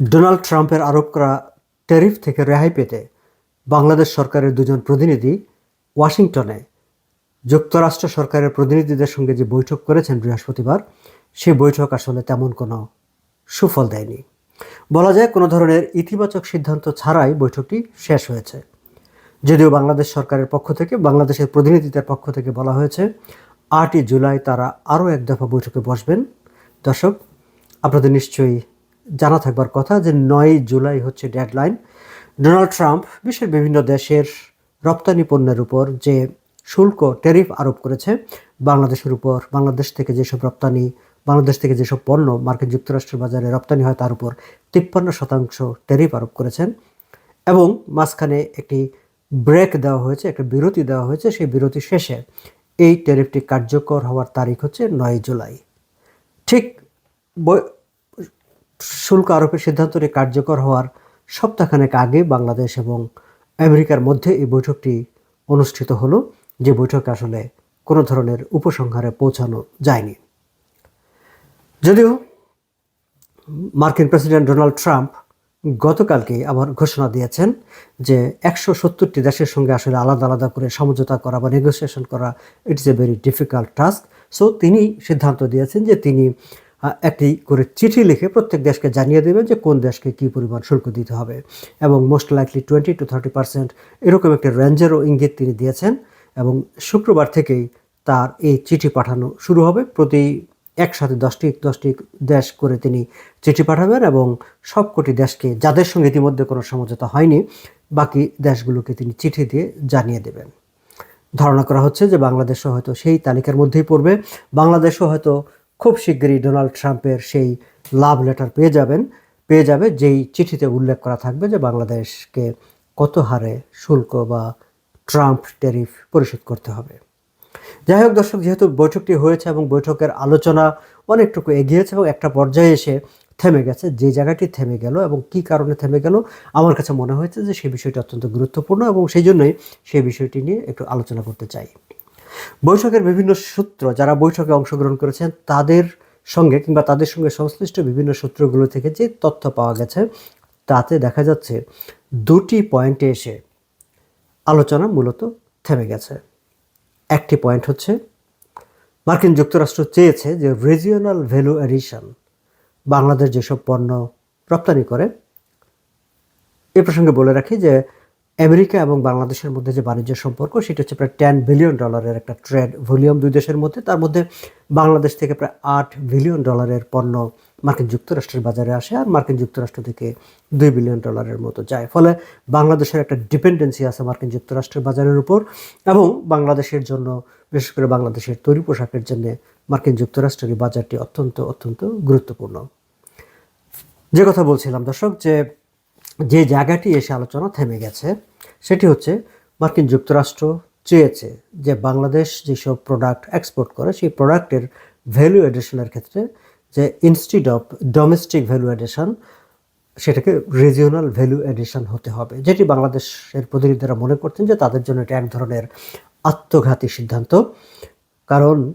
Donald ট্রাম্পের আরোপ করা ট্যারিফ থেকে রেহাই পেতে বাংলাদেশ সরকারের দুজন প্রতিনিধি ওয়াশিংটনে। যুক্তরাষ্ট্র সরকারের প্রতিনিধিদের সঙ্গে যে বৈঠক করেছেন বৃহস্পতিবার সেই বৈঠক আসলে তেমন কোনো সুফল দেয়নি। বলা যায় কোনো ধরনের ইতিবাচক সিদ্ধান্ত ছাড়াই বৈঠকটি শেষ হয়েছে। যদিও বাংলাদেশ সরকারের পক্ষ থেকে, বাংলাদেশের প্রতিনিধিদের পক্ষ থেকে বলা হয়েছে, আটই জুলাই তারা আরও এক দফা বৈঠকে বসবেন। দর্শক, আপনাদের নিশ্চয়ই জানা থাকবার কথা যে নয় জুলাই হচ্ছে ডেডলাইন। ডোনাল্ড ট্রাম্প বিশ্বের বিভিন্ন দেশের রপ্তানি পণ্যের উপর যে শুল্ক, ট্যারিফ আরোপ করেছে, বাংলাদেশের উপর, বাংলাদেশ থেকে যেসব রপ্তানি, বাংলাদেশ থেকে যেসব পণ্য মার্কিন যুক্তরাষ্ট্রের বাজারে রপ্তানি হয় তার উপর তিপ্পান্ন শতাংশ ট্যারিফ আরোপ করেছেন এবং মাঝখানে একটি ব্রেক দেওয়া হয়েছে, একটা বিরতি দেওয়া হয়েছে। সেই বিরতি শেষে এই ট্যারিফটি কার্যকর হওয়ার তারিখ হচ্ছে নয় জুলাই। ঠিক শুল্ক আরোপের সিদ্ধান্তটি কার্যকর হওয়ার সপ্তাহখানেক আগে বাংলাদেশ এবং আমেরিকার মধ্যে এই বৈঠকটি অনুষ্ঠিত হলো। যে বৈঠক আসলে কোনো ধরনের উপসংহারে পৌঁছানো যায়নি। যদিও মার্কিন প্রেসিডেন্ট ডোনাল্ড ট্রাম্প গতকালকে আবার ঘোষণা দিয়েছেন যে একশো সত্তরটি দেশের সঙ্গে আসলে আলাদা আলাদা করে সমঝোতা করা বা নেগোসিয়েশন করা it's a very difficult task so তিনি সিদ্ধান্ত দিয়েছেন যে তিনি একটি করে চিঠি লিখে প্রত্যেক দেশকে জানিয়ে দেবেন যে কোন দেশকে কী পরিমাণ শুল্ক দিতে হবে। এবং most likely twenty to thirty percent এরকম একটি রেঞ্জেরও ইঙ্গিত তিনি দিয়েছেন এবং শুক্রবার থেকেই তার এই চিঠি পাঠানো শুরু হবে। প্রতি একসাথে দশটি দশটি দেশ করে তিনি চিঠি পাঠাবেন এবং সবকটি দেশকে, যাদের সঙ্গে ইতিমধ্যে কোনো সমঝোতা হয়নি, বাকি দেশগুলোকে তিনি চিঠি দিয়ে জানিয়ে দেবেন। ধারণা করা হচ্ছে যে বাংলাদেশও হয়তো সেই তালিকার মধ্যেই পড়বে। বাংলাদেশও হয়তো খুব শিগগিরই ডোনাল্ড ট্রাম্পের সেই লাভ লেটার পেয়ে যাবেন, পেয়ে যাবে যেই চিঠিতে উল্লেখ করা থাকবে যে বাংলাদেশকে কত হারে শুল্ক বা ট্রাম্প ট্যারিফ পরিশোধ করতে হবে। যাই হোক দর্শক, যেহেতু বৈঠকটি হয়েছে এবং বৈঠকের আলোচনা অনেকটুকু এগিয়েছে এবং একটা পর্যায়ে এসে থেমে গেছে, যে জায়গাটি থেমে গেল এবং কি কারণে থেমে গেল, আমার কাছে মনে হয়েছে যে সেই বিষয়টি অত্যন্ত গুরুত্বপূর্ণ এবং সেই জন্যই সেই বিষয়টি নিয়ে একটু আলোচনা করতে চাই। বৈঠকের বিভিন্ন সূত্র যারা বৈঠকে অংশগ্রহণ করেছেন তাদের সঙ্গে কিংবা তাদের সঙ্গে সংশ্লিষ্ট বিভিন্ন সূত্রগুলো থেকে যে তথ্য পাওয়া গেছে, তাতে দেখা যাচ্ছে দুটি পয়েন্টে এসে আলোচনা মূলত থেমে গেছে। একটি পয়েন্ট হচ্ছে, মার্কিন যুক্তরাষ্ট্র চেয়েছে যে রিজিওনাল ভ্যালু এডিশন বাংলাদেশ যেসব পণ্য রপ্তানি করে, এ প্রসঙ্গে বলে রাখি যে আমেরিকা এবং বাংলাদেশের মধ্যে যে বাণিজ্য সম্পর্ক, সেটা হচ্ছে প্রায় টেন বিলিয়ন ডলারের একটা ট্রেড ভলিউম দুই দেশের মধ্যে। তার মধ্যে বাংলাদেশ থেকে প্রায় আট বিলিয়ন ডলারের পণ্য মার্কিন যুক্তরাষ্ট্রের বাজারে আসে আর মার্কিন যুক্তরাষ্ট্র থেকে দুই বিলিয়ন ডলারের মতো যায়। ফলে বাংলাদেশের একটা ডিপেন্ডেন্সি আছে মার্কিন যুক্তরাষ্ট্রের বাজারের উপর এবং বাংলাদেশের জন্য, বিশেষ করে বাংলাদেশের তৈরি পোশাকের জন্য মার্কিন যুক্তরাষ্ট্রের বাজারটি অত্যন্ত অত্যন্ত গুরুত্বপূর্ণ। যে কথা বলছিলাম দর্শক, যে যে জায়গাটি এসে আলোচনা থেমে গেছে, সেটি হচ্ছে মার্কিন যুক্তরাষ্ট্র চেয়েছে যে বাংলাদেশ যেসব প্রোডাক্ট এক্সপোর্ট করে, সেই প্রোডাক্টের ভ্যালু এডিশনের ক্ষেত্রে যে instead of domestic value addition সেটাকে রিজিওনাল ভ্যালু এডিশন হতে হবে। যেটি বাংলাদেশের প্রতিনিধিরা মনে করতেন যে তাদের জন্য এটা এক ধরনের আত্মঘাতী সিদ্ধান্ত। কারণ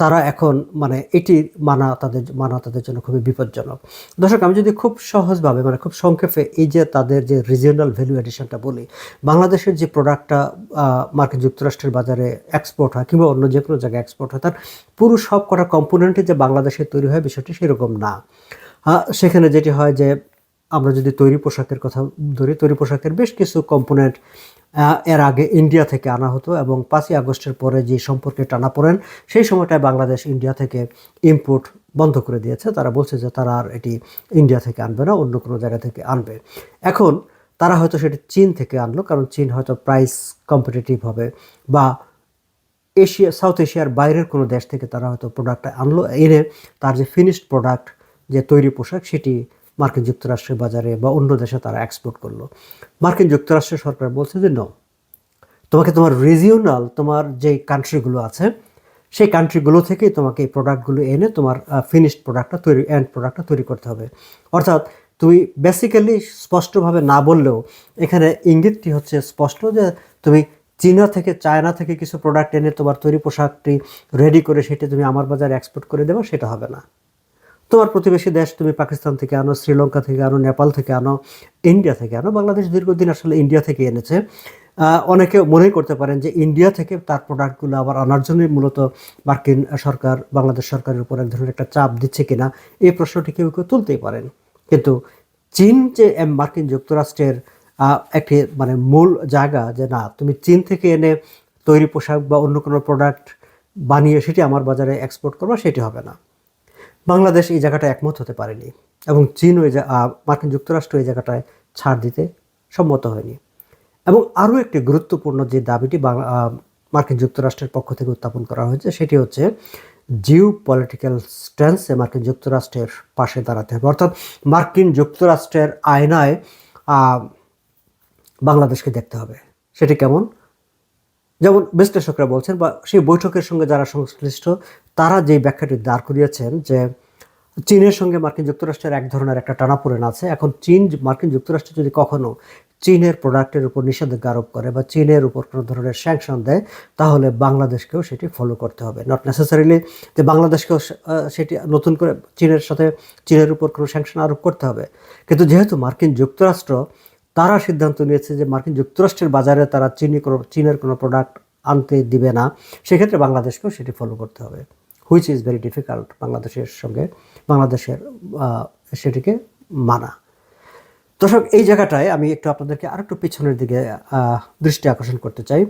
তারা এখন মানে এটি মানা তাদের মানা তাদের জন্য খুবই বিপজ্জনক। দর্শক, আমি যদি খুব সহজভাবে মানে খুব সংক্ষেপে এই যে তাদের যে রিজিওনাল ভ্যালু এডিশনটা বলি, বাংলাদেশের যে প্রোডাক্টটা মার্কিন যুক্তরাষ্ট্রের বাজারে এক্সপোর্ট হয় কিংবা অন্য যে কোনো জায়গায় এক্সপোর্ট হয়, তার পুরো সব কটা কম্পোনেন্টে যে বাংলাদেশে তৈরি হয় বিষয়টি সেরকম না। সেখানে যেটি হয় যে আমরা যদি তৈরি পোশাকের কথা ধরি, তৈরি পোশাকের বেশ কিছু কম্পোনেন্ট এর আগে ইন্ডিয়া থেকে আনা হতো এবং পাঁচই আগস্টের পরে যে সম্পর্কে টানা পড়েন, সেই সময়টায় বাংলাদেশ ইন্ডিয়া থেকে ইম্পোর্ট বন্ধ করে দিয়েছে। তারা বলছে যে তারা আর এটি ইন্ডিয়া থেকে আনবে না, অন্য কোনো জায়গা থেকে আনবে। এখন তারা হয়তো সেটি চীন থেকে আনলো, কারণ চীন হয়তো প্রাইস কম্পিটিটিভ হবে বা এশিয়া সাউথ এশিয়ার বাইরের কোনো দেশ থেকে তারা হয়তো প্রোডাক্টটা আনলো। এনে তার যে ফিনিশড প্রোডাক্ট যে তৈরি পোশাক, সেটি মার্কিন যুক্তরাষ্ট্রের বাজারে বা অন্য দেশে তারা এক্সপোর্ট করল। মার্কিন যুক্তরাষ্ট্রের সরকার বলছে যে ন তোমাকে তোমার রিজিওনাল তোমার যে কান্ট্রিগুলো আছে, সেই কান্ট্রিগুলো থেকেই তোমাকে এই প্রোডাক্টগুলো এনে তোমার ফিনিশড প্রোডাক্টটা তৈরি অ্যান্ড প্রোডাক্টটা তৈরি করতে হবে। অর্থাৎ তুমি বেসিক্যালি স্পষ্টভাবে না বললেও এখানে ইঙ্গিতটি হচ্ছে স্পষ্ট যে, তুমি চীনা থেকে চায়না থেকে কিছু প্রোডাক্ট এনে তোমার তৈরি পোশাকটি রেডি করে সেটা তুমি আমার বাজারে এক্সপোর্ট করে দেবো, সেটা হবে না। তোমার প্রতিবেশী দেশ তুমি পাকিস্তান থেকে আনো, শ্রীলঙ্কা থেকে আনো, নেপাল থেকে আনো, ইন্ডিয়া থেকে আনো, বাংলাদেশ দীর্ঘদিন আসলে ইন্ডিয়া থেকে এনেছে। অনেকে মনে করতে পারেন যে ইন্ডিয়া থেকে তার প্রোডাক্টগুলো আবার আনার জন্যই মূলত মার্কিন সরকার, বাংলাদেশ সরকারের উপর এক ধরনের একটা চাপ দিচ্ছে কিনা, এই প্রশ্নটি কেউ কেউ তুলতেই পারেন। কিন্তু চীন যে মার্কিন যুক্তরাষ্ট্রের একটি মানে মূল জায়গা যে না, তুমি চীন থেকে এনে তৈরি পোশাক বা অন্য কোনো প্রোডাক্ট বানিয়ে সেটি আমার বাজারে এক্সপোর্ট করবা, সেটি হবে না। বাংলাদেশ এই জায়গাটা একমত হতে পারেনি এবং চীন ওই মার্কিন যুক্তরাষ্ট্র এই জায়গাটায় ছাড় দিতে সম্মত হয়নি। এবং আরও একটি গুরুত্বপূর্ণ যে দাবিটি মার্কিন যুক্তরাষ্ট্রের পক্ষ থেকে উত্থাপন করা হয়েছে, সেটি হচ্ছে জিও পলিটিক্যাল স্ট্যান্সে মার্কিন যুক্তরাষ্ট্রের পাশে দাঁড়াতে হবে। অর্থাৎ মার্কিন যুক্তরাষ্ট্রের আয়নায় বাংলাদেশকে দেখতে হবে। সেটি কেমন? যেমন বিশ্লেষকরা বলছেন বা সেই বৈঠকের সঙ্গে যারা সংশ্লিষ্ট, তারা যে ব্যাখ্যাটি দাঁড় করিয়েছেন যে চীনের সঙ্গে মার্কিন যুক্তরাষ্ট্রের এক ধরনের একটা টানাপোড়েন আছে। এখন চীন, মার্কিন যুক্তরাষ্ট্র যদি কখনো চীনের প্রোডাক্টের উপর নিষেধাজ্ঞা আরোপ করে বা চীনের উপর কোনো ধরনের স্যাংশন দেয়, তাহলে বাংলাদেশকেও সেটি ফলো করতে হবে। নট নেসেসারিলি যে বাংলাদেশকেও সেটি নতুন করে চীনের সাথে, চীনের উপর কোনো স্যাংশন আরোপ করতে হবে। কিন্তু যেহেতু মার্কিন যুক্তরাষ্ট্র তারা সিদ্ধান্ত নিয়েছে যে মার্কিন যুক্তরাষ্ট্রের বাজারে তারা চিনি কোনো, চীনের কোনো প্রোডাক্ট আনতে দিবে না। সেক্ষেত্রে বাংলাদেশকেও সেটি ফলো করতে হবে হুইচ ইজ ভেরি ডিফিকাল্ট বাংলাদেশের সঙ্গে, বাংলাদেশের সেটিকে মানা। দর্শক, এই জায়গাটায় আমি একটু আপনাদেরকে আরেকটু পিছনের দিকে দৃষ্টি আকর্ষণ করতে চাই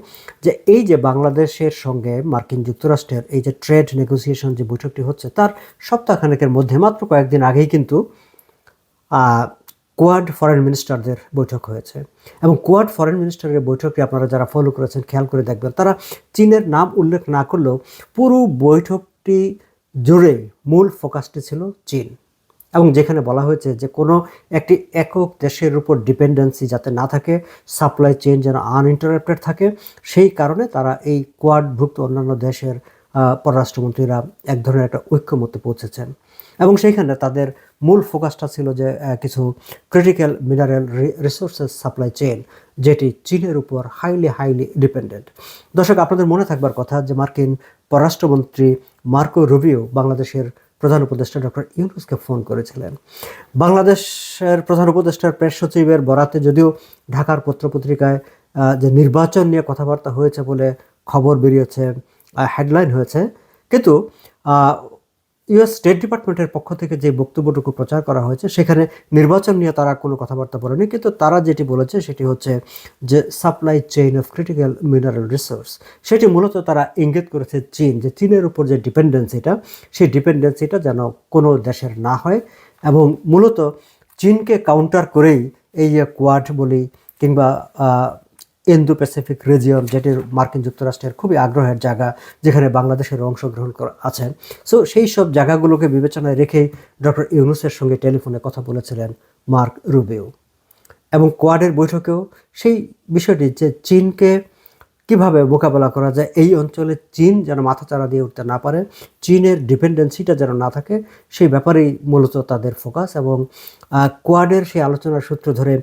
যে এই যে বাংলাদেশের সঙ্গে মার্কিন যুক্তরাষ্ট্রের এই যে ট্রেড নেগোসিয়েশন যে বৈঠকটি হচ্ছে, তার সপ্তাহখানেকের মধ্যে, মাত্র কয়েকদিন আগেই কিন্তু কোয়াড ফরেন মিনিস্টারদের বৈঠক হয়েছে। এবং কোয়াড ফরেন মিনিস্টারের বৈঠকে আপনারা যারা ফলো করেছেন, খেয়াল করে দেখবেন, তারা চীনের নাম উল্লেখ না করলেও পুরো বৈঠকটি জুড়ে মূল ফোকাসটি ছিল চীন। এবং যেখানে বলা হয়েছে যে কোনো একটি একক দেশের উপর ডিপেন্ডেন্সি যাতে না থাকে সাপ্লাই চেন যেন আনইন্টারাপ্টেড থাকে, সেই কারণে তারা এই কোয়াডভুক্ত অন্যান্য দেশের পররাষ্ট্রমন্ত্রীরা এক ধরনের একটা ঐক্যমত্যে পৌঁছেছেন। এবং সেইখানে তাদের মূল ফোকাসটা ছিল যে কিছু critical mineral resources supply chain যেটি চীনের উপর হাইলি হাইলি ডিপেন্ডেন্ট দর্শক, আপনাদের মনে থাকবার কথা যে, মার্কিন পররাষ্ট্রমন্ত্রী মার্কো রুবিও বাংলাদেশের প্রধান উপদেষ্টা ডক্টর ইউনুসকে ফোন করেছিলেন। বাংলাদেশের প্রধান উপদেষ্টার প্রেস সচিবের বরাতে যদিও ঢাকার পত্রপত্রিকায় যে নির্বাচন নিয়ে কথাবার্তা হয়েছে বলে খবর বেরিয়েছে হেডলাইন হয়েছে। কিন্তু ইউএস স্টেট ডিপার্টমেন্টের পক্ষ থেকে যে বক্তব্যটুকু প্রচার করা হয়েছে, সেখানে নির্বাচন নিয়ে তারা কোনো কথাবার্তা বলেনি, কিন্তু তারা যেটি বলেছে সেটি হচ্ছে যে supply chain of critical mineral resource সেটি মূলত তারা ইঙ্গিত করেছে চীন, যে চীনের উপর যে ডিপেন্ডেন্সিটা সেই ডিপেন্ডেন্সিটা যেন কোনো দেশের না হয় এবং মূলত চীনকে কাউন্টার করেই এই যে কোয়াড বলি কিংবা ইন্দো প্যাসিফিক রিজিয়ন যেটি মার্কিন যুক্তরাষ্ট্রের খুবই আগ্রহের জায়গা, যেখানে বাংলাদেশের অংশগ্রহণ করা আছে। সো সেই সব জায়গাগুলোকে বিবেচনায় রেখেই ডক্টর ইউনুসের সঙ্গে টেলিফোনে কথা বলেছিলেন মার্ক রুবিও। এবং কোয়াডের বৈঠকেও সেই বিষয়টি যে চীনকে কীভাবে মোকাবেলা করা যায়, এই অঞ্চলে চীন যেন মাথাচাড়া দিয়ে উঠতে না পারে, চীনের ডিপেন্ডেন্সিটা যেন না থাকে, সেই ব্যাপারেই মূলত তাদের ফোকাস। এবং কোয়াডের সেই আলোচনার সূত্র ধরে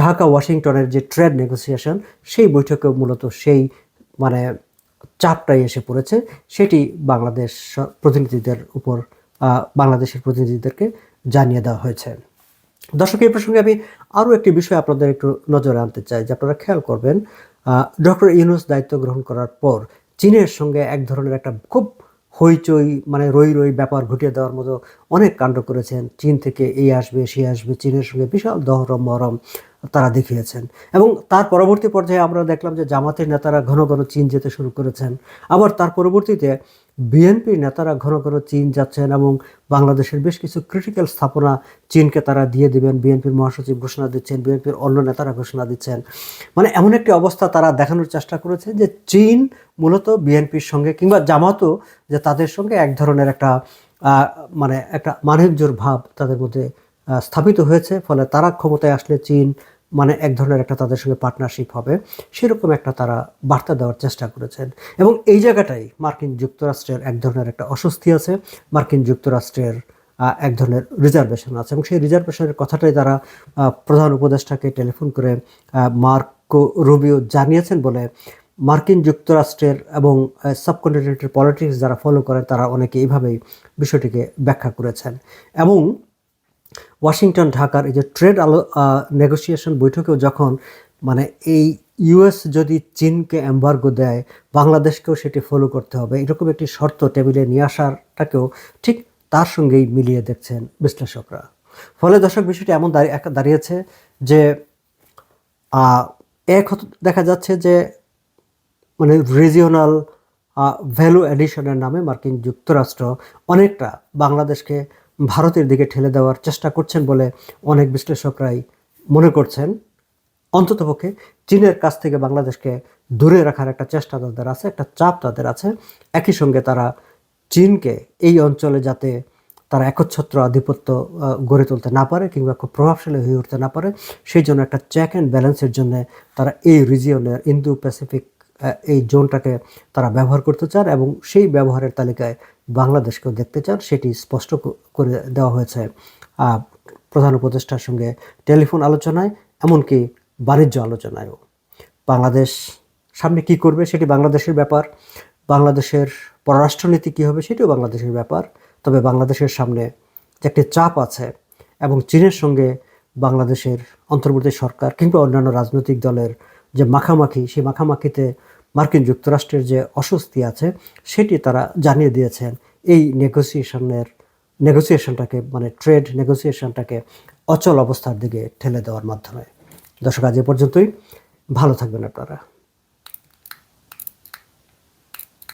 ঢাকা, ওয়াশিংটনের যে ট্রেড নেগোসিয়েশন, সেই বৈঠকে মূলত সেই মানে চাপটাই এসে পড়েছে। সেটি বাংলাদেশ প্রতিনিধিদের উপর বাংলাদেশের প্রতিনিধিদেরকে জানিয়ে দেওয়া হয়েছে। দর্শক, এই প্রসঙ্গে আমি আরও একটি বিষয় আপনাদের একটু নজরে আনতে চাই, যে আপনারা খেয়াল করবেন ডক্টর ইউনুস দায়িত্ব গ্রহণ করার পর চীনের সঙ্গে এক ধরনের একটা খুব হইচই মানে রই রই ব্যাপার ঘটিয়ে দেওয়ার মতো অনেক কাণ্ড করেছেন। চীন থেকে এই আসবে, সে আসবে, চীনের সঙ্গে বিশাল দহরম মহরম তারা দেখিয়েছেন। এবং তার পরবর্তী পর্যায়ে আমরা দেখলাম যে জামাতের নেতারা ঘন ঘন চীন যেতে শুরু করেছেন। আবার তার পরবর্তীতে বিএনপির নেতারা ঘন ঘন চীন যাচ্ছেন এবং বাংলাদেশের বেশ কিছু ক্রিটিক্যাল স্থাপনা চীনকে তারা দিয়ে দিবেন। বিএনপির মহাসচিব ঘোষণা দিচ্ছেন, বিএনপির অন্য নেতারা ঘোষণা দিচ্ছেন। মানে এমন একটি অবস্থা তারা দেখানোর চেষ্টা করেছে যে চীন মূলত বিএনপির সঙ্গে কিংবা জামাতও যে তাদের সঙ্গে এক ধরনের একটা মানে একটা মানবজোর ভাব তাদের মধ্যে স্থাপিত হয়েছে। ফলে তারা ক্ষমতায় আসলে চীন মানে এক ধরনের একটা তাদের সঙ্গে পার্টনারশিপ হবে, সেরকম একটা তারা বার্তা দেওয়ার চেষ্টা করেছেন। এবং এই জায়গাটাই মার্কিন যুক্তরাষ্ট্রের এক ধরনের একটা অস্বস্তি আছে, মার্কিন যুক্তরাষ্ট্রের এক ধরনের রিজার্ভেশন আছে। এবং সেই রিজার্ভেশনের কথাটাই তারা প্রধান উপদেষ্টাকে টেলিফোন করে মার্কো রুবিও জানিয়েছেন বলে মার্কিন যুক্তরাষ্ট্রের এবং সাবকন্টিনেন্টের পলিটিক্স যারা ফলো করে তারা অনেকে এইভাবেই বিষয়টিকে ব্যাখ্যা করেছেন। এবং ওয়াশিংটন, ঢাকার এই যে ট্রেড আলো নেগোসিয়েশন বৈঠকেও যখন মানে এই ইউএস যদি চীনকে এম্বার্গো দেয়, বাংলাদেশকেও সেটি ফলো করতে হবে। এরকম একটি শর্ত টেবিলে নিয়ে আসারটাকেও ঠিক তার সঙ্গেই মিলিয়ে দেখছেন বিশ্লেষকরা। ফলে দর্শক, বিষয়টি এমন দাঁড়িয়ে দাঁড়িয়েছে যে এক দেখা যাচ্ছে যে মানে রিজিওনাল ভ্যালু এডিশনের নামে মার্কিন যুক্তরাষ্ট্র অনেকটা বাংলাদেশকে ভারতের দিকে ঠেলে দেওয়ার চেষ্টা করছেন বলে অনেক বিশ্লেষকরাই মনে করছেন। অন্ততপক্ষে চীনের কাছ থেকে বাংলাদেশকে দূরে রাখার একটা চেষ্টা তাদের আছে, একটা চাপ তাদের আছে। একই সঙ্গে তারা চীনকে এই অঞ্চলে যাতে তারা একচ্ছত্র আধিপত্য গড়ে তুলতে না পারে কিংবা খুব প্রভাবশালী হয়ে উঠতে না পারে, সেই জন্য একটা চেক অ্যান্ড ব্যালেন্সের জন্য তারা এই রিজিয়নের ইন্দো প্যাসিফিক এই জোনটাকে তারা ব্যবহার করতে চান এবং সেই ব্যবহারের তালিকায় বাংলাদেশকেও দেখতে চান, সেটি স্পষ্ট করে দেওয়া হয়েছে। প্রধান উপদেষ্টার সঙ্গে টেলিফোন আলোচনায়, এমনকি বাণিজ্য আলোচনায়ও। বাংলাদেশ সামনে কি করবে সেটি বাংলাদেশের ব্যাপার, বাংলাদেশের পররাষ্ট্রনীতি কী হবে সেটিও বাংলাদেশের ব্যাপার, তবে বাংলাদেশের সামনে যে একটি চাপ আছে এবং চীনের সঙ্গে বাংলাদেশের অন্তর্বর্তী সরকার কিংবা অন্যান্য রাজনৈতিক দলের যে মাখামাখি, সেই মাখামাখিতে মার্কিন যুক্তরাষ্ট্রের যে অস্বস্তি আছে, সেটি তারা জানিয়ে দিয়েছেন। এই নেগোসিয়েশনের নেগোসিয়েশনটাকে মানে ট্রেড নেগোসিয়েশনটাকে অচল অবস্থার দিকে ঠেলে দেওয়ার মাধ্যমে। দর্শক, আজ এ পর্যন্তই। ভালো থাকবেন আপনারা।